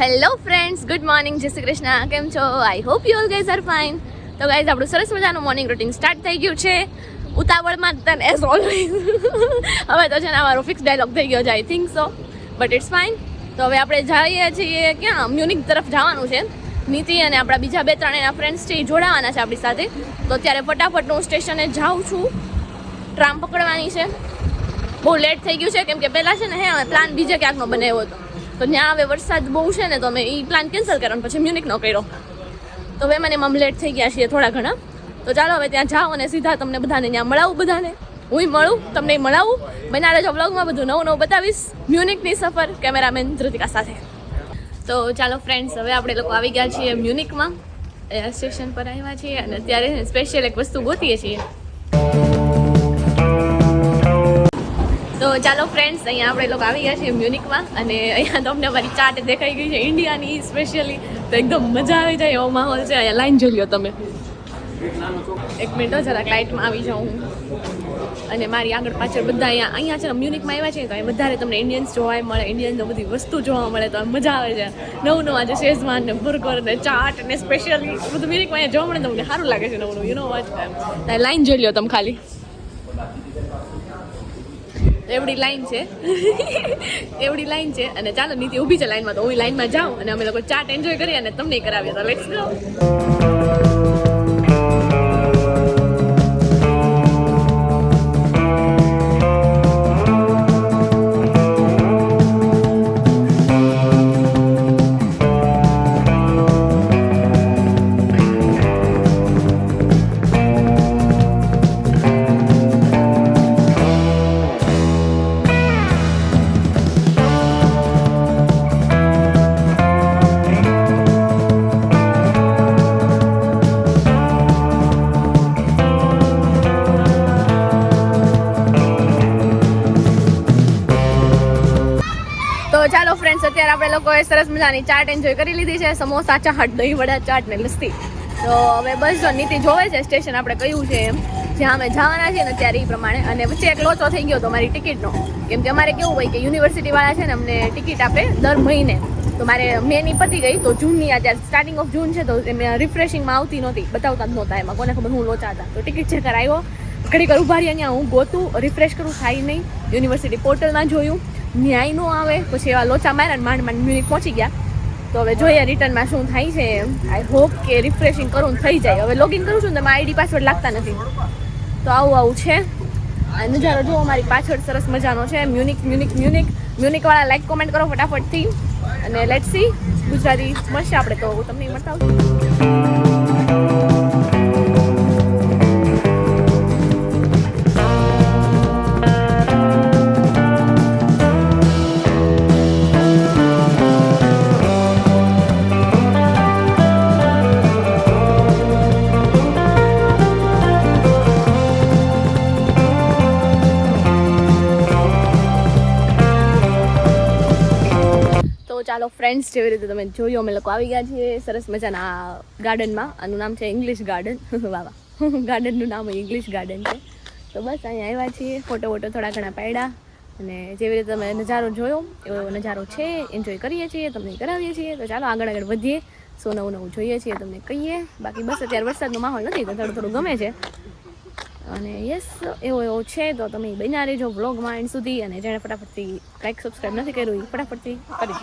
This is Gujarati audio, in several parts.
હેલો ફ્રેન્ડ્સ, ગુડ મોર્નિંગ, જય શ્રી કૃષ્ણ. કેમ છો? I hope you all guys are fine તો ગાઈઝ આપણું સરસ મજાનું મોર્નિંગ રૂટીન સ્ટાર્ટ થઈ ગયું છે. ઉતાવળમાં તન એઝ ઓલવેઝ હવે તો છે ને અમારો ફિક્સ ડાયલોગ થઈ ગયો છે I think so but it's fine તો હવે આપણે જઈએ છીએ ક્યાં? મ્યુનિક તરફ જવાનું છે. નીતિ અને આપણા બીજા બે ત્રણ એના ફ્રેન્ડ્સ છે, એ જોડાવાના છે આપણી સાથે. તો અત્યારે ફટાફટ હું સ્ટેશને જાઉં છું. ટ્રામ પકડવાની છે. બહુ લેટ થઈ ગયું છે, કેમ કે પહેલાં છે ને, હે પ્લાન બીજે ક્યાંકનો બનાવ્યો હતો. તો ત્યાં હવે વરસાદ બહુ છે ને, તો અમે એ પ્લાન કેન્સલ કર્યો પછી પછી મ્યુનિકનો કર્યો. તો હવે મને એમાં લેટ થઈ ગયા છીએ થોડા ઘણા. તો ચાલો હવે ત્યાં જાઓ અને સીધા તમને બધાને ત્યાં મળાવું બધાને. હું મળું, તમને મળાવું. બના જો બ્લોગમાં બધું નવું નવું બતાવીશ. મ્યુનિકની સફર કેમેરામેન ધૃતિકા સાથે. તો ચાલો ફ્રેન્ડ્સ હવે આપણે લોકો આવી ગયા છીએ મ્યુનિકમાં સ્ટેશન પર આવ્યા છીએ અને અત્યારે સ્પેશિયલ એક વસ્તુ ગોતીએ છીએ. તો ચાલો ફ્રેન્ડ્સ અહીંયા આપણે લોકો આવી ગયા છીએ મ્યુનિકમાં અને અહીંયા તમને મારી ચાટ દેખાઈ ગઈ છે ઇન્ડિયાની સ્પેશિયલી તો એકદમ મજા આવી જાય એવો માહોલ છે. અહીંયા લાઈન જોઈ લો તમે. એક મિનિટ જરાક લાઇટમાં આવી જાઉં હું. અને મારી આગળ પાછળ બધા અહીંયા અહીંયા છે ને મ્યુનિકમાં આવ્યા છે તો અહીં વધારે તમને ઇન્ડિયન્સ જોવા મળે ઇન્ડિયન્સ બધી વસ્તુ જોવા મળે, તો મજા આવે છે. નવું નવું આજે શેઝવાન ને બર્ગર ને ચાટ ને સ્પેશિયલી બધું મ્યુનિકમાં અહીંયા જોવા મળે તો મને સારું લાગે છે નવું નવું યુ નો વોચ લાઈન જોઈ લો તમે ખાલી. એવડી લાઈન છે. એવડી લાઈન છે. અને ચાલો નીતિ ઊભી છે લાઈનમાં, તો હું લાઈનમાં જાઉં અને અમે લોકો ચાટ એન્જોય કરીએ અને તમને કરાવીએ. તો લેટ્સ ગો લોકોએ સરસ મજાની ચાટ એન્જોય કરી લીધી છે. સમોસા, ચાટ, દહીં વડા ચાટ ને લસ્સી. તો હવે બસ જો નીતિ જોવે છે, સ્ટેશન આપણે કયું છે એમ. જ્યાં અમે જવાના છીએ ને ત્યારે એ પ્રમાણે. અને વચ્ચે એક લોચો થઈ ગયો તો મારી ટિકિટનો. કેમ કે અમારે કેવું હોય કે યુનિવર્સિટી વાળા છે ને અમને ટિકિટ આપે દર મહિને. તો મારે મેની પતી ગઈ. તો જૂનની અત્યારે સ્ટાર્ટિંગ ઓફ જૂન છે, તો એમ રિફ્રેશિંગમાં આવતી નહોતી. બતાવતા જ નહોતા એમાં. કોને ખબર હું લોચા હતા. તો ટિકિટ ચેક કરાવ્યો. ઘડીક ઊભા અહીંયા હું ગોતું રિફ્રેશ કરું, થાય નહીં. યુનિવર્સિટી પોર્ટલમાં જોયું. ન્યાય નો આવે, પછી એવા લોચા માર્યા માંડ માંડ મ્યુનિક પહોંચી ગયા. તો હવે જોઈએ રિટર્નમાં શું થાય છે. આઈ હોપ કે રિફ્રેશિંગ કરું થઈ જાય. હવે લોગિન કરું છું ને તો આઈડી પાસવર્ડ લાગતા નથી. તો આવું આવું છે. આ નજારો જુઓ, મારી પાછળ સરસ મજાનો છે. Munich Munich Munich. મ્યુનિકવાળા like comment કરો ફટાફટથી. અને લેટ સી ગુજરાતી મળશે આપણે તો તમને મળતા આવું ચાલો ફ્રેન્ડ્સ જેવી રીતે તમે જોયું, અમે લોકો આવી ગયા છીએ સરસ મજાના ગાર્ડનમાં. આનું નામ છે ઇંગ્લિશ ગાર્ડન વાહ ગાર્ડનનું નામ ઇંગ્લિશ ગાર્ડન છે. તો બસ, અહીંયા આવ્યા છીએ. ફોટો વોટો થોડા ઘણા પાડ્યા અને જેવી રીતે તમે નજારો જોયો, એવો એવો નજારો છે એન્જોય કરીએ છીએ, તમને કરાવીએ છીએ. તો ચાલો, આગળ આગળ વધીએ. સો નવું નવું જોઈએ છીએ, તમને કહીએ. બાકી બસ, અત્યારે વરસાદનો માહોલ નથી, તો થોડું થોડું ગમે છે. અને યસ એવો એવો છે, તો તમે બન્યા રહેજો વ્લોગમાં એન્ડ સુધી અને જેણે ફટાફટથી લાઈક સબસ્ક્રાઈબ નથી કર્યું એ ફટાફટથી કરી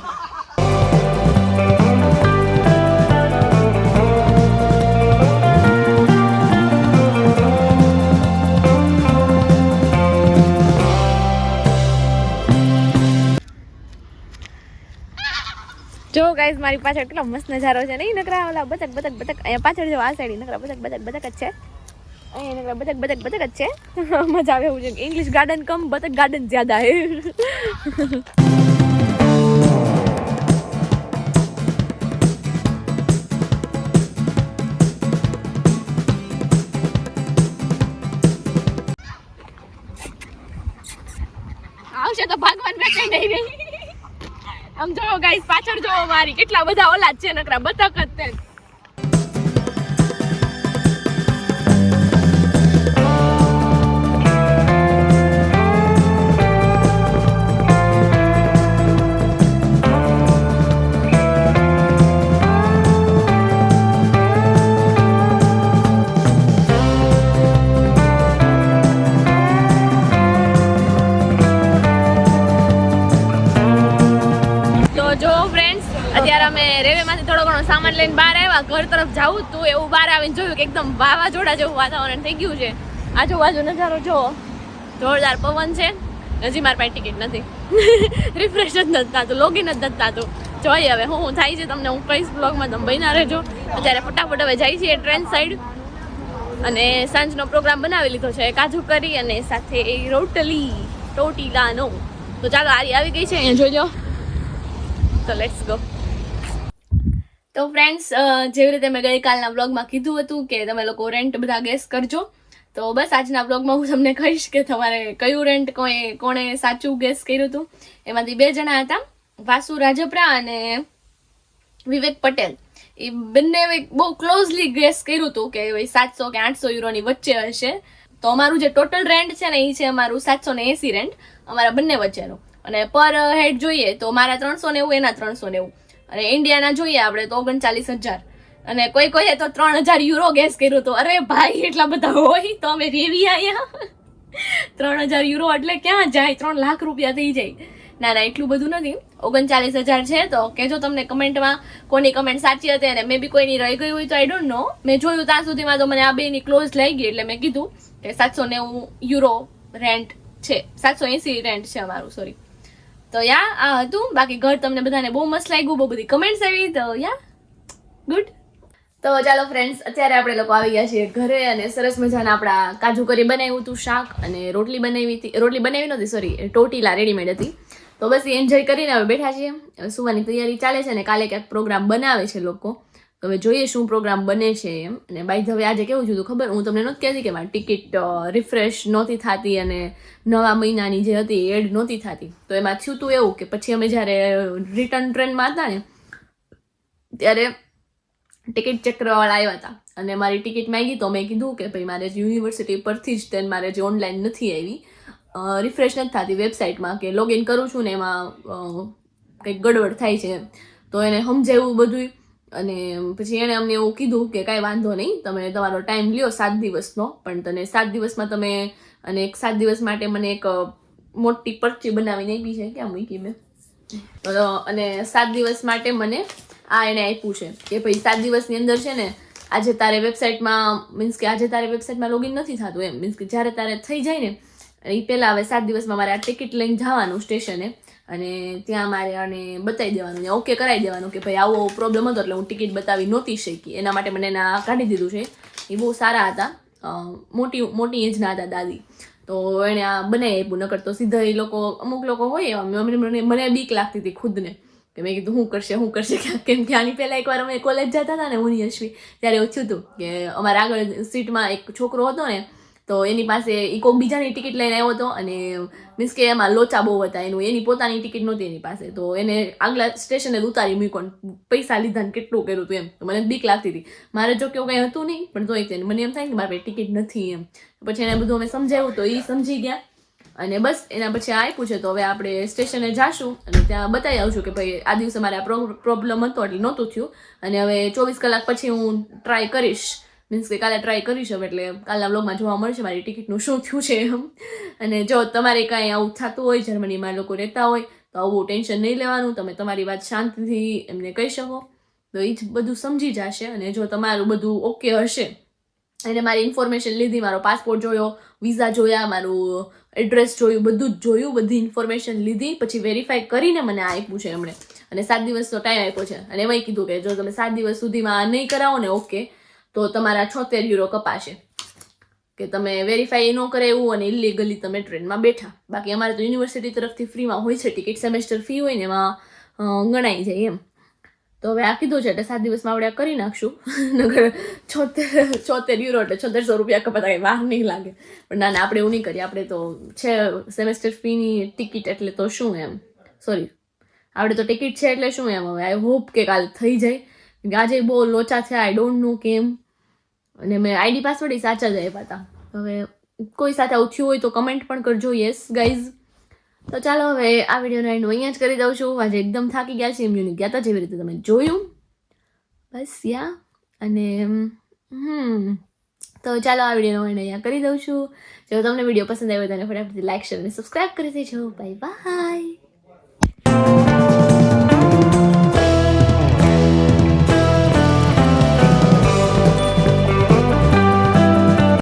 જો ગાઈઝ મારી પાછળ કેટલો મસ્ત નજારો છે નહીં નકરા ઓલા બતક બતક બતક, અહીંયા પાછળ જો આ સાઈડ નકરા બતક બતક બતક જ છે. અહીંયા બતક બતક બતક જ છે. મજા આવે એવું છે. ઇંગ્લિશ ગાર્ડન કમ બતક ગાર્ડન જ્યાદા હે. આવશે તો ભગવાન વેચાઈ નહીં રહી. આમ જોયો ગાઈસ પાછળ જોવો મારી. કેટલા બધા ઓલા છે નકરા, બતક જ તે સામાન લઈને બહાર આવ્યા, ઘર તરફ જાવું તો, એવું બહાર આવીને જોયું કે એકદમ વાવાઝોડા જેવું વાતાવરણ થઈ ગયું છે. આજુબાજુ નજારો જોવો જોરદાર પવન છે. હજી મારી પાસે ટિકિટ નથી. રિફ્રેશ જ નથી થતું લોગિન જ નથી થતું. જોઈએ હવે હું થાય છે તમને, હું કહીશ બ્લોગમાં તમે બન્યા રહેજો. અત્યારે ફટાફટ હવે જાય છીએ ટ્રેન સાઈડ અને સાંજનો પ્રોગ્રામ બનાવી લીધો છે કાજુ કરી અને સાથે રોટલી, ટોટીલાનો. તો ચાલો, આરી આવી ગઈ છે, અહીંયા જોજો તો લેટ્સ ગો તો ફ્રેન્ડ્સ જેવી રીતે મેં ગઈકાલના બ્લોગમાં કીધું હતું કે તમે લોકો રેન્ટ બધા ગેસ કરજો. તો બસ આજના બ્લોગમાં હું તમને કહીશ કે તમારે કયું રેન્ટ કોઈ, કોણે સાચું ગેસ કર્યું હતું. એમાંથી બે જણા હતા, વાસુ રાજપરા અને વિવેક પટેલ. એ બંને બહુ ક્લોઝલી ગેસ કર્યું હતું કે ભાઈ સાતસો કે આઠસો યુરોની વચ્ચે હશે. તો અમારું જે ટોટલ રેન્ટ છે ને, એ છે અમારું સાતસો ને એસી રેન્ટ અમારા બંને વચ્ચેનું. અને પર હેડ જોઈએ તો મારા ત્રણસો નેવું એના ત્રણસો નેવું અને ઇન્ડિયાના જોઈએ આપણે તો ઓગણચાલીસ હજાર. અને કોઈ કોઈએ તો ત્રણ હજાર યુરો ગેસ કર્યું તો. અરે ભાઈ, એટલા બધા હોય? તો અમે રેવી અહીંયા? ત્રણ હજાર યુરો એટલે ક્યાં જાય? ત્રણ લાખ રૂપિયા થઈ જાય. ના ના, એટલું બધું નથી. ઓગણચાલીસ હજાર છે, તો કહેજો તમને કમેન્ટમાં કોની કમેન્ટ સાચી હતી અને મેં બી કોઈની રહી ગઈ હોય તો આઈ ડોન્ટ નો મેં જોયું ત્યાં સુધીમાં તો મને આ બેની ક્લોઝ લઈ ગઈ એટલે મેં કીધું કે સાતસો નેવું યુરો રેન્ટ છે. સાતસો એંસી રેન્ટ છે અમારું સોરી તો યા, આ હતું. બાકી ઘર તમને બધાને બહુ મસ્ત લાગ્યું, બહુ બધી કમેન્ટ્સ આવી. તો યા ગુડ તો ચાલો ફ્રેન્ડ્સ અત્યારે આપણે લોકો આવી ગયા છીએ ઘરે અને સરસ મજાના આપણા કાજુ કરી બનાવ્યું હતું, શાક અને રોટલી બનાવી હતી. રોટલી બનાવી નહોતી સોરી ટોટીલા રેડીમેડ હતી. તો બસ એન્જોય કરીને હવે બેઠા છીએ. સુવાની તૈયારી ચાલે છે અને કાલે ક્યાંક પ્રોગ્રામ બનાવે છે લોકો. હવે જોઈએ શું પ્રોગ્રામ બને છે એમ. અને બાય હવે આજે કેવું જોયું ખબર? હું તમને નહોતી કહેતી કે મારી ટિકિટ રિફ્રેશ નહોતી થતી અને નવા મહિનાની જે હતી એડ નહોતી થતી. તો એમાં થયું હતું એવું કે પછી અમે જ્યારે રિટર્ન ટ્રેનમાં હતા ને, ત્યારે ટિકિટ ચેક કરવાવાળા આવ્યા હતા. અને મારી ટિકિટ માંગી તો મેં કીધું કે ભાઈ મારે યુનિવર્સિટી પરથી જ તેને મારે જે ઓનલાઈન નથી આવી. રિફ્રેશ નથી થતી વેબસાઇટમાં કે લોગિન કરું છું ને એમાં કંઈક ગડબડ થાય છે તો એને સમજાવ્યું બધું અને પછી એણે અમને એવું કીધું કે કાંઈ વાંધો નહીં, તમે તમારો ટાઈમ લ્યો સાત દિવસનો, પણ તને સાત દિવસમાં તમે અને એક સાત દિવસ માટે મને એક મોટી પરચી બનાવીને આપી છે. ક્યાં મૂકી મેં? અને સાત દિવસ માટે મને આ એને આપ્યું છે કે ભાઈ સાત દિવસની અંદર છે ને, આજે તારે વેબસાઇટમાં, મીન્સ કે આજે તારે વેબસાઇટમાં લોગિન નથી થતું એમ. મીન્સ કે જ્યારે તારે થઈ જાય ને, એ પહેલાં હવે સાત દિવસમાં મારે આ ટિકિટ લઈને જવાનું સ્ટેશને અને ત્યાં મારે અને બતાવી દેવાનું ઓકે કરાવી દેવાનું કે ભાઈ આવો પ્રોબ્લેમ હતો એટલે હું ટિકિટ બતાવી નહોતી શકી. એના માટે મને એના કાઢી દીધું છે. એ બહુ સારા હતા. મોટી મોટી એજના હતા દાદી. તો એણે આ બનાવી આપ્યું, નકર તો સીધા એ લોકો, અમુક લોકો હોય એવા મને મને બીક લાગતી હતી ખુદને. કે મેં કીધું, હું કરશે હું કરશે? કેમ કે આની પહેલાં એકવાર અમે કોલેજ જતા હતા ને હું યશવી ત્યારે એવું થયું હતું કે અમારા આગળ સીટમાં એક છોકરો હતો ને તો એની પાસે એ કોઈક બીજાની ટિકિટ લઈને આવ્યો હતો અને મીન્સ કે એમાં લોચા બહુ હતા એનું, એની પોતાની ટિકિટ નહોતી એની પાસે. તો એને આગલા સ્ટેશને જ ઉતારી મૂક્યો પૈસા લીધા ને કેટલું કર્યું હતું એમ. મને બીક લાગતી હતી. મારે જો કેવું કંઈ હતું નહીં, પણ તોય તે મને એમ થાય કે મારી ટિકિટ નથી એમ. પછી એને બધું અમે સમજાવ્યું તો એ સમજી ગયા. અને બસ, એના પછી આપ્યું છે. તો હવે આપણે સ્ટેશને જાશું અને ત્યાં બતાવી આવશું કે ભાઈ, આ દિવસે મારે આ પ્રોબ્લેમ હતો એટલે નહોતું થયું. અને હવે ચોવીસ કલાક પછી હું ટ્રાય કરીશ. મીન્સ કે કાલે ટ્રાય કરી હવે એટલે કાલના બ્લોગમાં જોવા મળશે મારી ટિકિટનું શું થયું છે એમ. અને જો તમારે કાંઈ આવું થતું હોય, જર્મનીમાં લોકો રહેતા હોય, તો આવું ટેન્શન નહીં લેવાનું. તમે તમારી વાત શાંતિથી એમને કહી શકો. તો એ જ બધું સમજી જશે અને જો તમારું બધું ઓકે હશે, એને મારી ઇન્ફોર્મેશન લીધી, મારો પાસપોર્ટ જોયો વિઝા જોયા, મારું એડ્રેસ જોયું, બધું જ જોયું, બધી ઇન્ફોર્મેશન લીધી, પછી વેરીફાઈ કરીને મને આ આપ્યું છે એમણે. અને સાત દિવસનો ટાઈમ આપ્યો છે. અને એમાં કીધું કે જો તમે સાત દિવસ સુધીમાં નહીં કરાવો ને ઓકે તો તમારા છોતેર યુરો કપાશે. કે તમે વેરીફાઈ ન કરે એવું અને ઇલીગલી તમે ટ્રેનમાં બેઠા. બાકી અમારે તો યુનિવર્સિટી તરફથી ફ્રીમાં હોય છે ટિકિટ સેમેસ્ટર ફી હોય ને એમાં ગણાઈ જાય એમ. તો હવે આ કીધું છે એટલે સાત દિવસમાં આપણે આ કરી નાખશું. નગર છોતેર છોતેર યુરો એટલે છોતેરસો રૂપિયા કપાતા કંઈ વાર નહીં લાગે. પણ ના ના, આપણે એવું નહીં કરીએ. આપણે તો છે સેમેસ્ટર ફીની ટિકિટ એટલે તો શું એમ? સોરી આપણે તો ટિકિટ છે એટલે શું એમ? હવે આઈ હોપ કે કાલ થઈ જાય. આજે બહુ લોચા છે આઈ ડોન્ટ નો કેમ. અને મેં આઈડી પાસવર્ડ સાચા જ આપ્યા હતા. હવે કોઈ સાથે આવું થયું હોય તો કમેન્ટ પણ કરજો. યસ ગાઈઝ તો ચાલો હવે આ વિડીયોનો એન્ડ અહીંયા જ કરી દઉં છું. આજે એકદમ થાકી ગયા છે એમની ગયા હતા જેવી રીતે તમે જોયું? બસ, યા. અને, હમ. તો ચાલો આ વિડીયોનો એન્ડ અહીંયા કરી દઉં છું. જો તમને વીડિયો પસંદ આવ્યો તો એને ફટાફટથી લાઈક શેર અને સબસ્ક્રાઈબ કરી દેજો. Bye bye